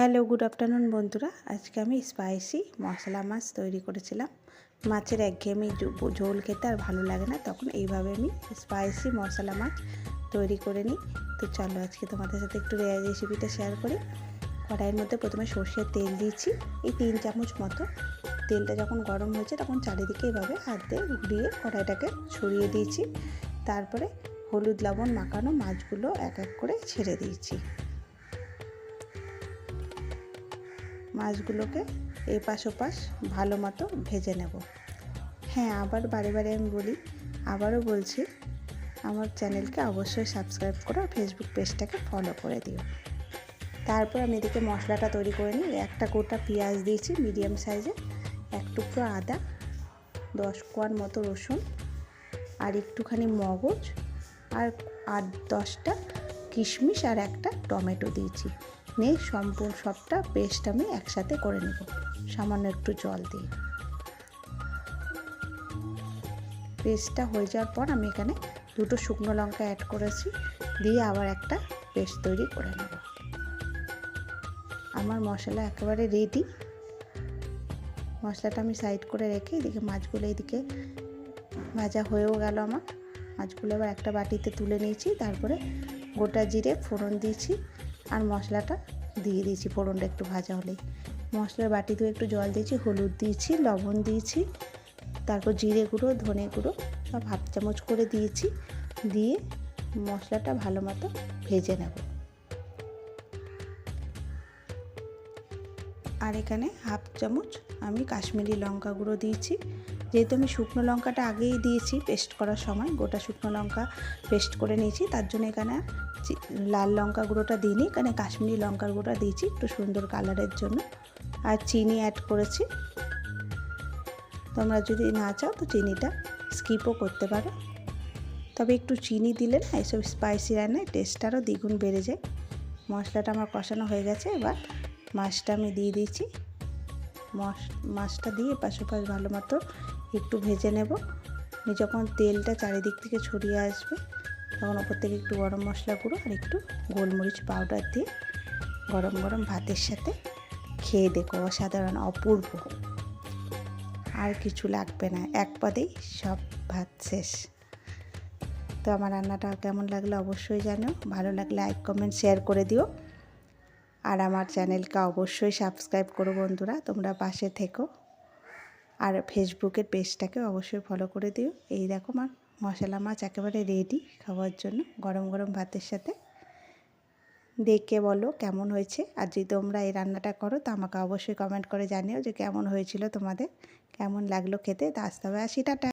Hello good afternoon বন্ধুরা। আজকে আমি স্পাইসি মশলা মাছ তৈরি করেছিলাম। মাছের একঘেয়েমি ঝোল খেতে আর ভালো লাগে না, তখন এইভাবে আমি স্পাইসি মশলা মাছ তৈরি করে নিই। তো চলো আজকে তোমাদের সাথে একটু রেসিপিটা শেয়ার করি। কড়াইয়ের মধ্যে প্রথমে সর্ষের তেল দিয়েছি। এই তিন চামচ মতো। তেলটা যখন গরম হয়েছে, তখন চারিদিকে এইভাবে হাত দিয়ে ঘুরিয়ে কড়াইটাকে ছড়িয়ে দিয়েছি। তারপরে হলুদ, লবণ মাখানো মাছগুলো এক এক করে ছেড়ে দিয়েছি। মাছগুলোকে এপাশ ওপাশ ভালো মতো ভেজে নেব। হ্যাঁ আবার বারে বারে আমি বলি, আবারও বলছি, আমার চ্যানেলকে অবশ্যই সাবস্ক্রাইব করো ফেসবুক পেজটাকে ফলো করে দিও। তারপর আমি এদিকে মশলাটা তৈরি করে নিই। একটা গোটা পেঁয়াজ দিয়েছি মিডিয়াম সাইজে এক টুকরো আদা, দশ কোয়ার মতো রসুন আর একটুখানি মগজ আর আট দশটা কিশমিশ আর একটা টমেটো দিয়েছি। নিয়ে সম্পূর্ণ সবটা পেস্ট আমি একসাথে করে নেব। সামান্য একটু জল দিয়ে। পেস্টটা হয়ে যাওয়ার পর আমি এখানে দুটো শুকনো লঙ্কা অ্যাড করেছি, দিয়ে আবার একটা পেস্ট তৈরি করে নেব। আমার মশলা একেবারে রেডি মশলাটা আমি সাইড করে রেখে এদিকে মাছগুলো এদিকে ভাজা হয়েও গেল আমার। মাছগুলো এবার একটা বাটিতে তুলে নিয়েছি, তারপরে গোটা জিরে ফোড়ন দিয়েছি। আর মশলাটা দিয়ে দিয়েছি। ফোড়নটা একটু ভাজা হলেই। মশলার বাটি একটু জল দিয়েছি, হলুদ দিয়েছি, লবণ দিয়েছি, তারপর জিরে গুঁড়ো, ধনে গুঁড়ো সব হাফ চামচ করে দিয়েছি। দিয়ে মশলাটা ভালো মতো ভেজে নেব। আর এখানে হাফ চামচ আমি কাশ্মীরি লঙ্কা গুঁড়ো দিয়েছি। যেহেতু আমি শুকনো লঙ্কাটা আগেই দিয়েছি পেস্ট করার সময়, গোটা শুকনো লঙ্কা পেস্ট করে নিয়েছি, তার জন্য এখানে লাল লঙ্কা গুঁড়োটা দিইনি, এখানে কাশ্মীরি লঙ্কার গুঁড়োটা দিয়েছি একটু সুন্দর কালারের জন্য। আর চিনি অ্যাড করেছি। তোমরা যদি না চাও তো চিনিটা স্কিপও করতে পারো। তবে একটু চিনি দিলে না এসব স্পাইসি রান্নায় টেস্ট আরও দ্বিগুণ বেড়ে যায়। মশলাটা আমার কষানো হয়ে গেছে, এবার মাছটা আমি দিয়ে দিয়েছি। মাছটা দিয়ে পাশে পাশ ভালো মতো একটু ভেজে নেব। যখন তেলটা চারিদিক থেকে ছড়িয়ে আসবে, তখন ওপর থেকে একটু গরম মশলা গুঁড়ো আর একটু গোলমরিচ পাউডার দিয়ে গরম গরম ভাতের সাথে খেয়ে দেখো, অসাধারণ, অপূর্ব। আর কিছু লাগবে না, এক পদেই সব ভাত শেষ। তো আমার রান্নাটা কেমন লাগল অবশ্যই জানো ভালো লাগলে লাইক কমেন্ট শেয়ার করে দিও। আর আমার চ্যানেলকে অবশ্যই সাবস্ক্রাইব করো বন্ধুরা, তোমরা পাশে থেকো। আর ফেসবুকের পেজটাকে অবশ্যই ফলো করে দিও। এই দেখো আমার মশলা মাছ একেবারে রেডি খাওয়ার জন্য গরম গরম ভাতের সাথে। দেখে বলো কেমন হয়েছে। আর যদি তোমরা এই রান্নাটা করো তো আমাকে অবশ্যই কমেন্ট করে জানিও যে কেমন হয়েছিল তোমাদের, কেমন লাগল খেতে। তা আসতে হবে আশি টাটা।